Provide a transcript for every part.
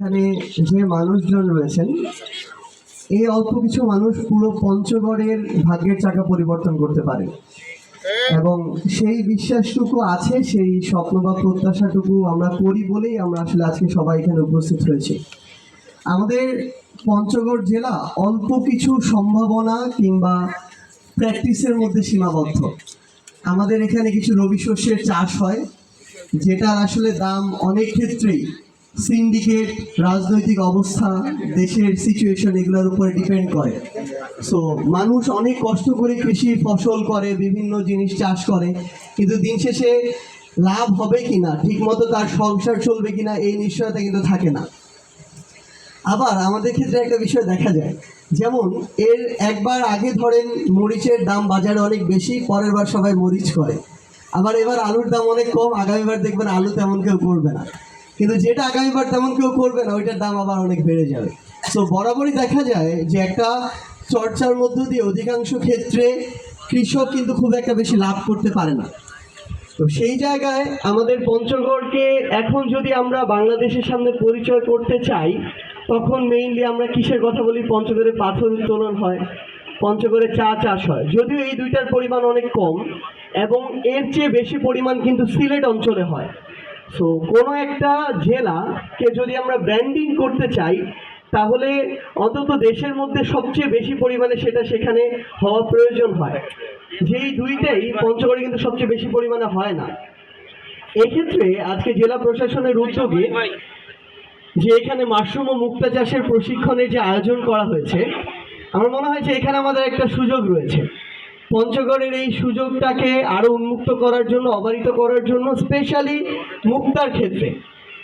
এখানে যে মানুষজন রয়েছেন, এই অল্প কিছু মানুষ পুরো পঞ্চগড়ের ভাগ্যের চাকা পরিবর্তন করতে পারে। এবং সেই বিশ্বাসটুকু আছে, সেই স্বপ্ন বা প্রত্যাশাটুকু আমরা করি বলেই আমরা আসলে আজকে সবাই এখানে উপস্থিত হয়েছি। আমাদের পঞ্চগড় জেলা অল্প কিছু সম্ভাবনা কিংবা প্র্যাকটিসের মধ্যে সীমাবদ্ধ। আমাদের এখানে কিছু রবি শস্যের চাষ হয়, যেটার আসলে দাম অনেক ক্ষেত্রেই সিন্ডিকেট রাজনৈতিক অবস্থা, দেশের সিচুয়েশন এগুলোর উপরে ডিপেন্ড করে। সো মানুষ অনেক কষ্ট করে কৃষি ফসল করে, বিভিন্ন জিনিস চাষ করে, কিন্তু দিন শেষে লাভ হবে কিনা ঠিক মতো তার সংসার চলবে কিনা, এই নিশ্চয়তা কিন্তু থাকে না। আবার আমাদের ক্ষেত্রে একটা বিষয় দেখা যায়, যেমন এর একবার আগে ধরেন মরিচের দাম বাজারে অনেক বেশি, পরের বার সবাই মরিচ করে। আবার এবার আলুর দাম অনেক কম, আগামীবার দেখবেন আলু তেমন কেউ করবে না। কিন্তু যেটা আগামীবার তেমন কেউ করবে না, ওইটার দাম আবার অনেক বেড়ে যাবে। সো বরাবরই দেখা যায় যে একটা চর্চার মধ্য দিয়ে অধিকাংশ ক্ষেত্রে কৃষক কিন্তু খুব একটা বেশি লাভ করতে পারে না। তো সেই জায়গায় আমাদের পঞ্চগড়কে এখন যদি আমরা বাংলাদেশের সামনে পরিচয় করতে চাই, তখন মেইনলি আমরা কিসের কথা বলি? পঞ্চগড়ে পাথর উত্তোলন হয়, পঞ্চগড়ে চা চাষ হয়। যদিও এই দুইটার পরিমাণ অনেক কম, এবং এর চেয়ে বেশি পরিমাণ কিন্তু সিলেট অঞ্চলে হয়। সো কোনো একটা জেলাকে যদি আমরা ব্র্যান্ডিং করতে চাই, তাহলে অন্তত দেশের মধ্যে সবচেয়ে বেশি পরিমাণে সেটা সেখানে হওয়া প্রয়োজন হয়। যেই দুইটাই পঞ্চগড়ে কিন্তু সবচেয়ে বেশি পরিমাণে হয় না। এক্ষেত্রে আজকে জেলা প্রশাসনের উদ্যোগে যে এখানে মাশরুম ও মুক্তা চাষের প্রশিক্ষণের যে আয়োজন করা হয়েছে, আমার মনে হয় যে এখানে আমাদের একটা সুযোগ রয়েছে। পঞ্চগড়ের এই সুযোগটাকে আরও উন্মুক্ত করার জন্য, অবারিত করার জন্য স্পেশালি মুক্তার ক্ষেত্রে।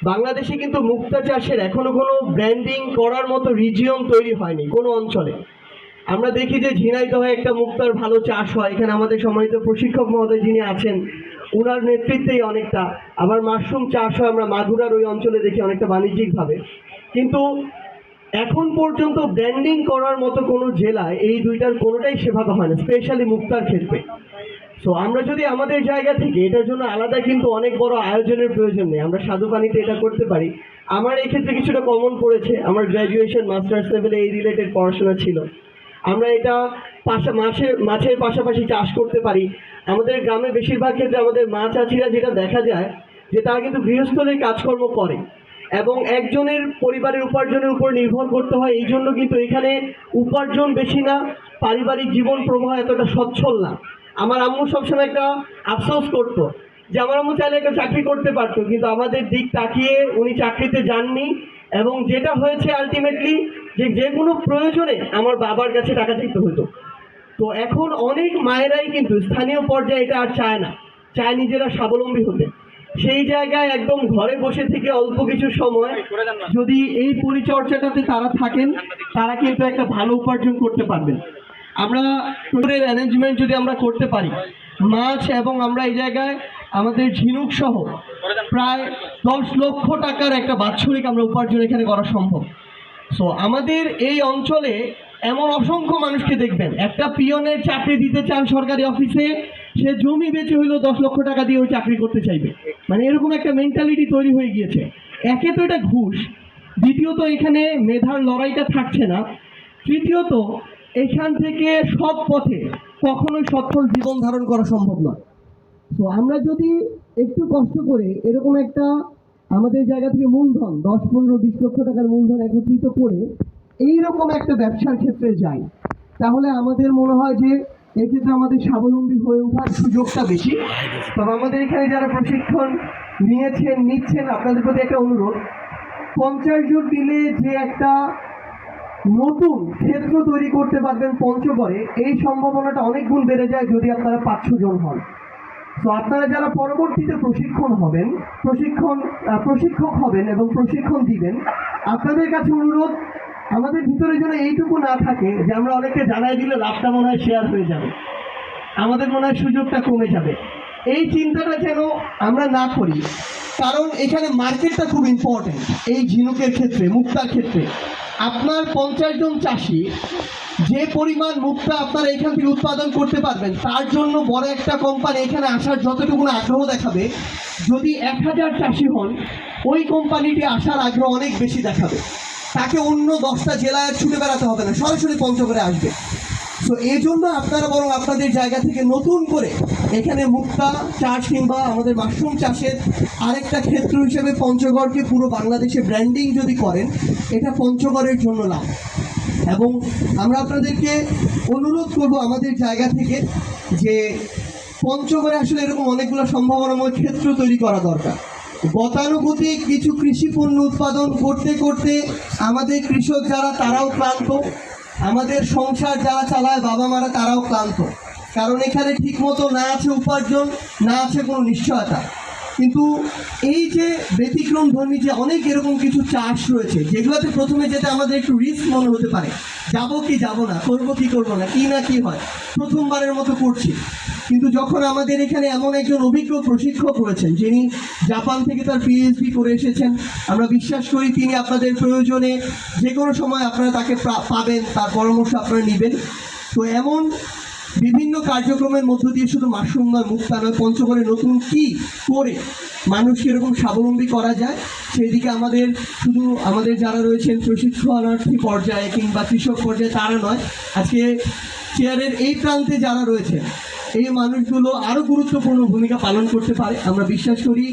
বাংলাদেশে কিন্তু মুক্তা চাষের এখনও কোনো ব্র্যান্ডিং করার মতো রিজিয়ন তৈরি হয়নি কোনো অঞ্চলে। আমরা দেখি যে ঝিনাইদহে একটা মুক্তার ভালো চাষ হয়। এখানে আমাদের সম্মানিত প্রশিক্ষক মহোদয় যিনি আছেন, উনার নেতৃত্বেই অনেকটা। আবার মাশরুম চাষ হয়, আমরা মাগুরার ওই অঞ্চলে দেখি অনেকটা বাণিজ্যিকভাবে। কিন্তু এখন পর্যন্ত ব্র্যান্ডিং করার মতো কোনো জেলায় এই দুইটার কোনোটাই সেভাবে হয় না, স্পেশালি মুক্তার ক্ষেত্রে। সো আমরা যদি আমাদের জায়গা থেকে এটার জন্য আলাদা কিন্তু অনেক বড় আয়োজনের প্রয়োজন নেই, আমরা সাধু পানিতে এটা করতে পারি। আমার এই ক্ষেত্রে কিছুটা কমন পড়েছে, আমার গ্র্যাজুয়েশন মাস্টার্স লেভেলে এই রিলেটেড পড়াশোনা ছিল। আমরা এটা পাশা, মাছের মাছের পাশাপাশি চাষ করতে পারি। আমাদের গ্রামে বেশিরভাগ ক্ষেত্রে আমাদের মাছ আছিরা যেটা দেখা যায়, যে তারা কিন্তু গৃহস্থলের কাজকর্ম করে। এবং একজনের পরিবারের উপার্জনের উপর নির্ভর করতে হয়, এই জন্য কিন্তু এখানে উপার্জন বেশি না, পারিবারিক জীবন প্রবাহ এতটা সচ্ছল না। আমার আম্মু সবসময় একটা আফসোস করতো যে আমার আম্মু চাইলে একটা চাকরি করতে পারতো, কিন্তু আমাদের দিক তাকিয়ে উনি চাকরিতে যাননি এবং যেটা হয়েছে আলটিমেটলি যে যে কোনো প্রয়োজনে আমার বাবার কাছে টাকা চাইতে হতো। তো এখন অনেক মায়েরাই কিন্তু স্থানীয় পর্যায়ে এটা আর চায় না, চায় নিজেরা স্বাবলম্বী হতে। সেই জায়গায় একদম ঘরে বসে থেকে অল্প কিছু সময় যদি এই পরিচর্যাটাতে তারা থাকেন তারা কিন্তু একটা ভালো উপার্জন করতে পারবেন। আমরা ট্যুরের অ্যারেঞ্জমেন্ট যদি আমরা করতে পারি মাছ এবং আমরা এই জায়গায় আমাদের ঝিনুক সহ প্রায় দশ লক্ষ টাকার একটা বাৎসরিক আমরা উপার্জন এখানে করা সম্ভব। সো আমাদের এই অঞ্চলে এমন অসংখ্য মানুষকে দেখবেন। একটা পিয়নের চাকরি দিতে চান সরকারি অফিসে, সে জমি বেচে হইলেও দশ লক্ষ টাকা দিয়ে ওই চাকরি করতে চাইবে। মানে এরকম একটা মেন্টালিটি তৈরি হয়ে গিয়েছে। একে তো এটা ঘুষ, দ্বিতীয়ত এখানে মেধার লড়াইটা থাকছে না। তৃতীয়ত, এখান থেকে সব পথে কখনোই সচ্ছল জীবন ধারণ করা সম্ভব নয়। তো আমরা যদি একটু কষ্ট করে এরকম একটা আমাদের জায়গা থেকে মূলধন, দশ, পনেরো, বিশ লক্ষ টাকার মূলধন একত্রিত করে এইরকম একটা ব্যবসার ক্ষেত্রে যাই, তাহলে আমাদের মনে হয় যে এক্ষেত্রে আমাদের স্বাবলম্বী হয়ে ওঠার সুযোগটা বেশি। তবে আমাদের এখানে যারা প্রশিক্ষণ নিয়েছেন, নিচ্ছেন, আপনাদের প্রতি একটা অনুরোধ, পঞ্চাশ জন দিলে যে একটা নতুন ক্ষেত্র তৈরি করতে পারবেন পঞ্চগড়ে, এই সম্ভাবনাটা অনেক গুণ বেড়ে যায় যদি আপনারা পাঁচশো জন হন। তো আপনারা যারা পরবর্তীতে প্রশিক্ষণ হবেন, প্রশিক্ষণ প্রশিক্ষক হবেন এবং প্রশিক্ষণ দিবেন, আপনাদের কাছে অনুরোধ আমাদের ভিতরে যেন এইটুকু না থাকে যে আমরা অনেকে জানাই দিলে লাভটা মনে হয় শেয়ার হয়ে যাবে। আমাদের মনে হয় সুযোগটা কমে যাবে। এই চিন্তাটা যেন আমরা না করি, কারণ এখানে মার্কেটটা খুব ইম্পর্টেন্ট এই ঝিনুকের ক্ষেত্রে, মুক্তার ক্ষেত্রে। আপনার পঞ্চাশ জন চাষি, যে পরিমাণ মুক্তা আপনারা এখান থেকে উৎপাদন করতে পারবেন, তার জন্য বড় একটা কোম্পানি এখানে আসার যতটুকু আগ্রহ দেখাবে, যদি এক হাজার চাষি হন, ওই কোম্পানিটি আসার আগ্রহ অনেক বেশি দেখাবে। তাকে অন্য দশটা জেলায় ছুটে বেড়াতে হবে না, সরাসরি পঞ্চগড়ে আসবে। তো এই জন্য আপনারা বরং আপনাদের জায়গা থেকে নতুন করে এখানে মুক্তা চাষ কিংবা আমাদের মাশরুম চাষের আরেকটা ক্ষেত্র হিসেবে পঞ্চগড়কে পুরো বাংলাদেশে ব্র্যান্ডিং যদি করেন, এটা পঞ্চগড়ের জন্য লাভ। এবং আমরা আপনাদেরকে অনুরোধ করব আমাদের জায়গা থেকে যে পঞ্চগড়ে আসলে এরকম অনেকগুলো সম্ভাবনাময় ক্ষেত্র তৈরি করা দরকার। গতানুগতিক কিছু কৃষি পণ্য উৎপাদন করতে করতে আমাদের কৃষক যারা, তারাও ক্লান্ত। আমাদের সংসার যারা চালায় বাবা মারা তারাও ক্লান্ত। কারণ এখানে ঠিকমতো না আছে উপার্জন, না আছে কোনো নিশ্চয়তা। কিন্তু এই যে ব্যতিক্রম ধর্মী যে অনেক এরকম কিছু চাষ রয়েছে, যেগুলোতে প্রথমে যেতে আমাদের একটু রিস্ক মনে হতে পারে, যাব কি যাব না, করব কি করব না, কি না কি হয়, প্রথমবারের মতো করছি। কিন্তু যখন আমাদের এখানে এমন একজন অভিজ্ঞ প্রশিক্ষক রয়েছেন, যিনি জাপান থেকে তার পিএইচডি করে এসেছেন, আমরা বিশ্বাস করি তিনি আপনাদের প্রয়োজনে যে কোনো সময় আপনারা তাকে পাবেন, তার পরামর্শ আপনারা নেবেন। তো এমন বিভিন্ন কার্যক্রমের মধ্য দিয়ে শুধু মাশরুম নয়, মুক্তা নয়, পঞ্চগড়ে নতুন কি করে মানুষকে এরকম স্বাবলম্বী করা যায়? সেদিকে আমাদের শুধু আমাদের যারা রয়েছেন প্রশিক্ষণার্থী পর্যায়ে কিংবা কৃষক পর্যায়ে তারা নয়, আজকে চেয়ারের এই প্রান্তে যারা রয়েছেন, এই মানুষগুলো আরও গুরুত্বপূর্ণ ভূমিকা পালন করতে পারে। আমরা বিশ্বাস করি